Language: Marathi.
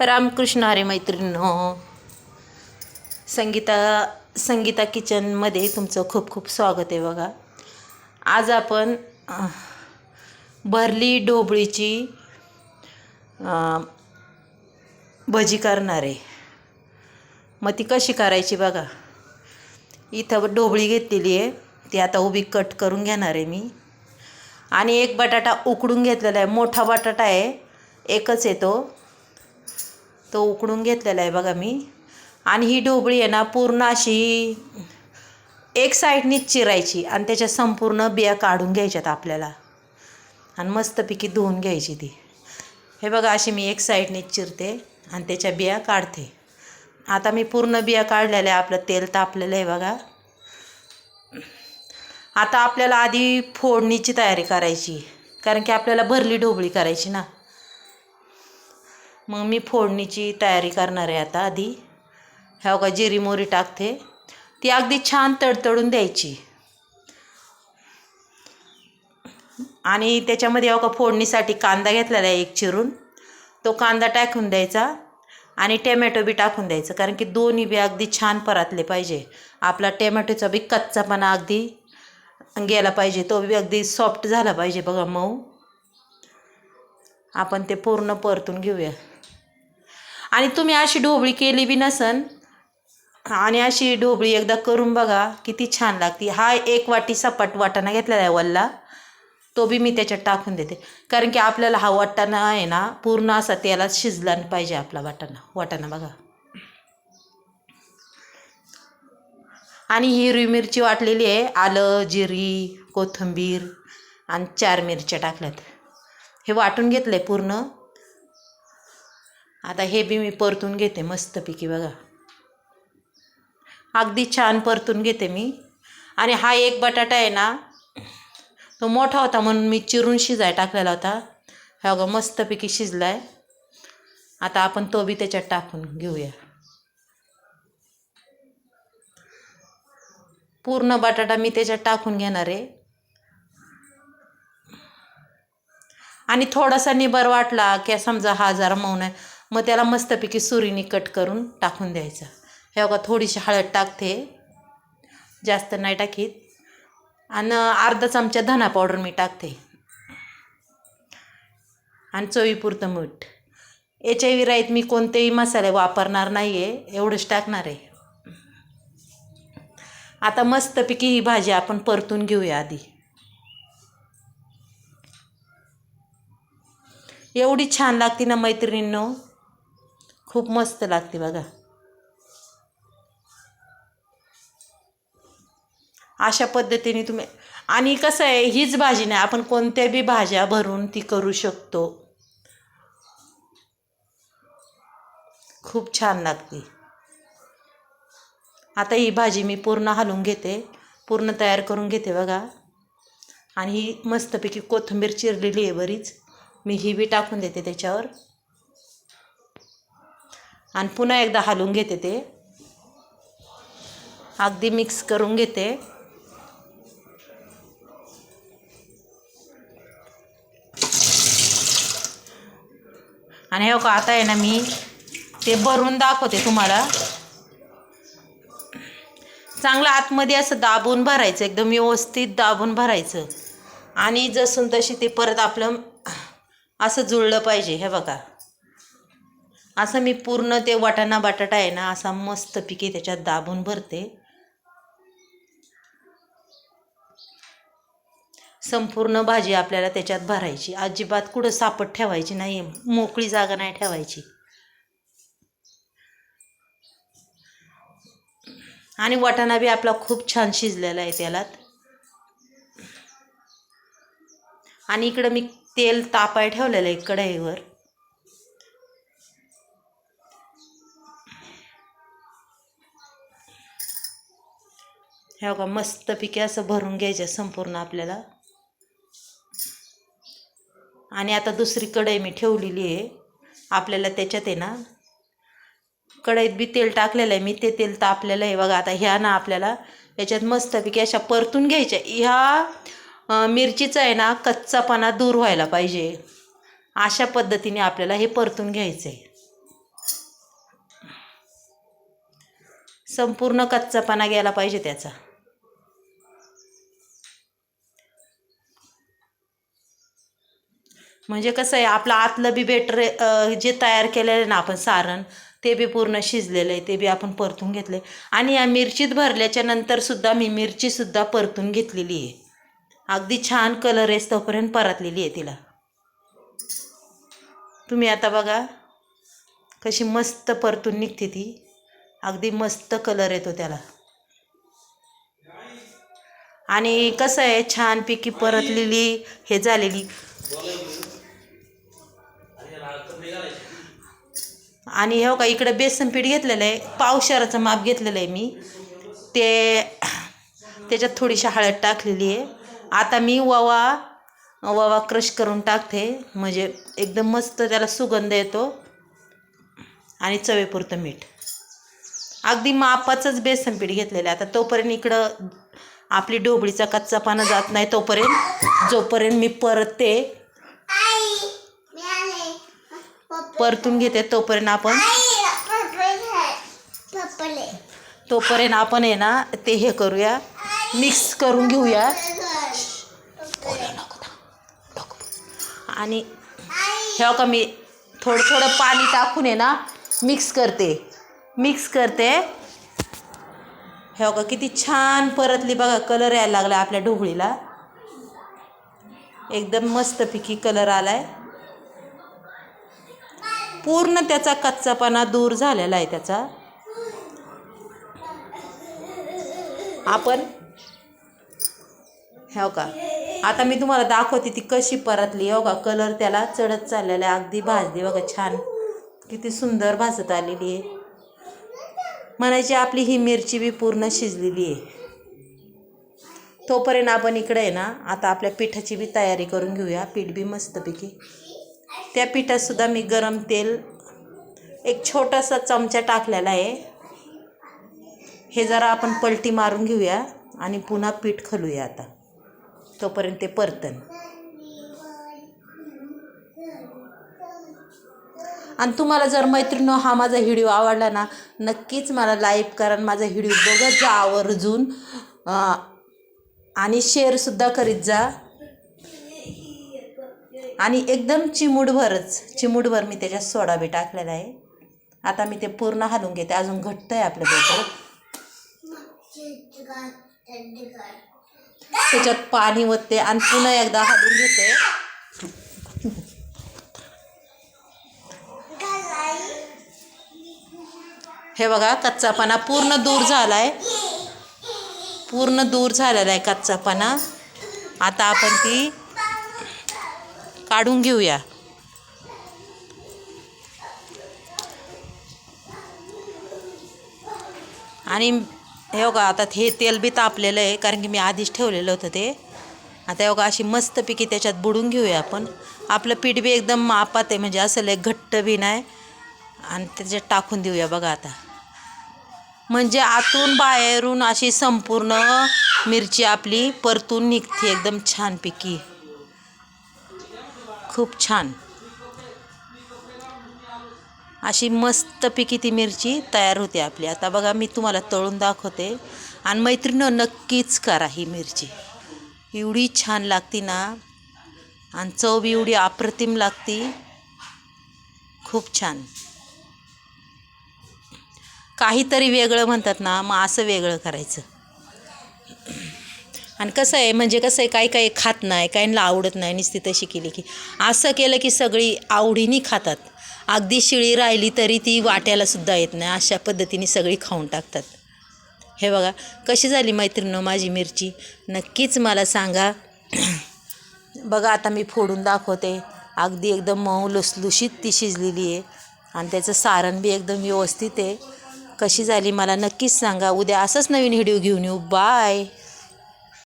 रामकृष्ण हरे मैत्रिणींनो. संगीता संगीता किचनमध्ये तुमचं खूप खूप स्वागत आहे बघा. आज आपण भरली ढोबळीची भजी करणार आहे. मग ती कशी करायची बघा. इथं ढोबळी घेतलेली आहे. ती आता उभी कट करून घेणार आहे मी. आणि एक बटाटा उकडून घेतलेला आहे. मोठा बटाटा आहे. एकच येतो तो उकडून घेतलेला आहे बघा मी. आणि ही ढोबळी आहे ना पूर्ण अशी एक साईडनीच चिरायची आणि त्याच्या संपूर्ण बिया काढून घ्यायच्यात आपल्याला. आणि मस्तपैकी धुवून घ्यायची ती. हे बघा अशी मी एक साईडनीच चिरते आणि त्याच्या बिया काढते. आता मी पूर्ण बिया काढलेल्या आहे आपलं तेल तापलेलं आहे बघा. आता आपल्याला आधी फोडणीची तयारी करायची कारण की आपल्याला भरली ढोबळी करायची ना. मग मी फोडणीची तयारी करणार आहे आता आधी. ह्या बघा जिरी मोरी टाकते. ती अगदी छान तडतडून द्यायची. आणि त्याच्यामध्ये हो का फोडणीसाठी कांदा घेतलेला आहे एक चिरून. तो कांदा टाकून द्यायचा आणि टॅमॅटो बी टाकून द्यायचं कारण की दोन्ही बी अगदी छान परातले पाहिजे. आपला टॅमॅटोचा बी कच्चापणा अगदी गेला पाहिजे तो बी अगदी सॉफ्ट झाला पाहिजे बघा मऊ. आपण ते पूर्ण परतून घेऊया. आणि तुम्ही अशी ढोबळी केली बी नसन. आणि अशी ढोबळी एकदा करून बघा किती छान लागते. हा एक वाटी सपाट वाटाणा घेतलेला आहे वल्ला. तो बी मी त्याच्यात टाकून देते. कारण की आपल्याला हा वाटाणा आहे ना पूर्ण असा त्याला शिजला पाहिजे आपला वाटाणा. वाटाणा बघा. आणि हिरवी मिरची वाटलेली आहे. आलं जिरी कोथिंबीर आणि चार मिरच्या टाकल्यात. हे वाटून घेतलं आहे पूर्ण. आता हे बी मी परतून घेते मस्तपैकी बघा. अगदी छान परतून घेते मी. आणि हा एक बटाटा आहे ना तो मोठा होता म्हणून मी चिरून शिजाय टाकलेला होता. हा बघा मस्तपैकी शिजला आहे आता आपण तो बी त्याच्यात टाकून घेऊया. पूर्ण बटाटा मी त्याच्यात टाकून घेणार आहे. आणि थोडासा निबर वाटला की समजा हा जरा मौन आहे मग त्याला मस्तपैकी सुरीने कट करून टाकून द्यायचं. हे बघा थोडीशी हळद टाकते. जास्त नाही टाकीत. आणि अर्धा चमचा धना पावडर मी टाकते. आणि चवीपुरतं मीठ. याच्या विराईत मी कोणतेही मसाले वापरणार नाही आहे एवढंच टाकणार आहे. आता मस्तपैकी ही भाजी आपण परतून घेऊया आधी. एवढी छान लागते ना मैत्रिणींनो. खूप मस्त लागते बघा. अशा पद्धतीने तुम्ही आणि कसं आहे हीच भाजी नाही आपण कोणत्या बी भाज्या भरून ती करू शकतो. खूप छान लागते. आता ही भाजी मी पूर्ण हलवून घेते पूर्ण तयार करून घेते बघा. आणि ही मस्तपैकी कोथिंबीर चिरलेली आहे बरीच. मी ही बी टाकून देते त्याच्यावर. आणि पुन्हा एकदा हलवून घेते ते. अगदी मिक्स करून घेते. आणि हे का आता आहे ना मी ते भरून दाखवते तुम्हाला. चांगलं आतमध्ये असं दाबून भरायचं एकदम व्यवस्थित दाबून भरायचं. आणि जसून तशी ते परत आपलं असं जुळलं पाहिजे हे बघा. असं मी पूर्ण ते वाटाणा बटाटा आहे ना असा मस्त पिके त्याच्यात दाबून भरते. संपूर्ण भाजी आपल्याला त्याच्यात भरायची. अजिबात कुठं सापट ठेवायची नाही मोकळी जागा नाही ठेवायची. आणि वाटाणा बी आपला खूप छान शिजलेला आहे त्यालात. आणि इकडं मी तेल तापाय ठेवलेलं आहे कढईवर. हे बघा मस्तपैकी असं भरून घ्यायचं संपूर्ण आपल्याला. आणि आता दुसरी कढई मी ठेवलेली आहे. आपल्याला त्याच्यात आहे ना कढईत बी तेल टाकलेलं आहे मी ते तेल तापलेलं आहे. बघा आता ह्या ना आपल्याला याच्यात मस्तपैकी अशा परतून घ्यायच्या. ह्या मिरचीचा आहे ना कच्चापणा दूर व्हायला पाहिजे. अशा पद्धतीने आपल्याला हे परतून घ्यायचं आहे संपूर्ण कच्चापणा गेला पाहिजे त्याचा. म्हणजे कसं आहे आपलं आतलं बी बेटर जे तयार केलेलं आहे ना आपण सारण ते बी पूर्ण शिजलेलं आहे ते बी आपण परतून घेतले आणि या मिरचीत भरल्याच्या नंतरसुद्धा मी मिरचीसुद्धा परतून घेतलेली आहे. अगदी छान कलर आहे तोपर्यंत परतलेली आहे तिला. तुम्ही आता बघा कशी मस्त परतून निघते ती. अगदी मस्त कलर येतो त्याला. आणि कसं आहे छानपैकी परतलेली हे झालेली. आणि हे का इकडं बेसन पीठ घेतलेलं आहे. पावशराचं माप घेतलेलं आहे मी. ते त्याच्यात थोडीशी हळद टाकलेली आहे. आता मी ववा ववा क्रश करून टाकते. म्हणजे एकदम मस्त त्याला सुगंध येतो. आणि चवेपुरतं मीठ. अगदी मापाचंच बेसन पीठ घेतलेलं आहे. आता तोपर्यंत इकडं आपली डोबळीचा कच्चा पानं जात नाही तोपर्यंत. जोपर्यंत मी परतते परतून घेते तोपर्यंत आपण तोपर्यंत आपण आहे ना ते हे करूया. मिक्स करून घेऊया. आणि ह्या का मी थोडं थोडं पाणी टाकून आहे ना मिक्स करते. मिक्स करते. हे का किती छान परतली बघा कलर यायला लागला आपल्या ढोबळीला. एकदम मस्तपैकी कलर आला आहे पूर्ण त्याचा कच्चापणा दूर झालेला आहे त्याचा. आपण हो का आता मी तुम्हाला दाखवते ती कशी परतली. हो का कलर त्याला चढत चाललेला आहे. अगदी भाजली बघा छान. किती सुंदर भाजत आलेली आहे. म्हणायची आपली ही मिरची बी पूर्ण शिजलेली आहे. तोपर्यंत आपण इकडे आहे ना आता आपल्या पिठाची बी तयारी करून घेऊया. पीठ बी मस्तपैकी त्या पिठातसुद्धा मी गरम तेल एक छोटासा चमचा टाकलेला आहे. हे जरा आपण पलटी मारून घेऊया आणि पुन्हा पीठ खलूया आता. तोपर्यंत ते परतन. आणि तुम्हाला जर मैत्रिणो हा माझा व्हिडिओ आवडला ना नक्कीच मला लाईक करा आणि माझा व्हिडिओ बघत जा आवर्जून. आणि शेअरसुद्धा करीत जा. आणि एकदम चिमूडभरच चिमूडभर मी त्याच्यात सोडा बी टाकलेला आहे. आता मी ते पूर्ण हलवून घेते. अजून घट्ट आहे आपलं बेटर त्याच्यात पाणी ओतते आणि पुन्हा एकदा हलवून घेते. हे बघा कच्चापणा पूर्ण दूर झाला आहे पूर्ण दूर झालेला आहे कच्चापणा आता आपण ती काढून घेऊया. आणि हे बघा आता हे तेल बी तापलेलं आहे कारण की मी आधीच ठेवलेलं होतं ते. आता हे बघा अशी मस्तपैकी त्याच्यात बुडून घेऊया आपण. आपलं पीठ बी एकदम मापात आहे म्हणजे असं लय घट्ट बी नाही. आणि त्याच्यात टाकून देऊया बघा आता. म्हणजे आतून बाहेरून अशी संपूर्ण मिरची आपली परतून निघते एकदम छानपैकी खूप छान. अशी मस्तपैकी ती मिरची तयार होते आपली. आता बघा मी तुम्हाला तळून दाखवते. आणि मैत्रिणं नक्कीच करा ही मिरची. एवढी छान लागती ना. आणि चव बी एवढी अप्रतिम लागती. खूप छान. काहीतरी वेगळं म्हणतात ना मग असं वेगळं करायचं. आणि कसं आहे म्हणजे कसं आहे काही काही खात नाही काहींना आवडत नाही नुसती तशी केली की. असं केलं की सगळी आवडीने खातात. अगदी शिळी राहिली तरी ती वाट्यालासुद्धा येत नाही अशा पद्धतीने सगळी खाऊन टाकतात. हे बघा कशी झाली मैत्रिणं माझी मिरची? नक्कीच मला सांगा. बघा आता मी फोडून दाखवते. अगदी एकदम मऊ लुसलुशीत ती शिजलेली आहे. आणि त्याचं सारण बी एकदम व्यवस्थित आहे. कशी झाली मला नक्कीच सांगा. उद्या असंच नवीन व्हिडिओ घेऊन येऊ. बाय.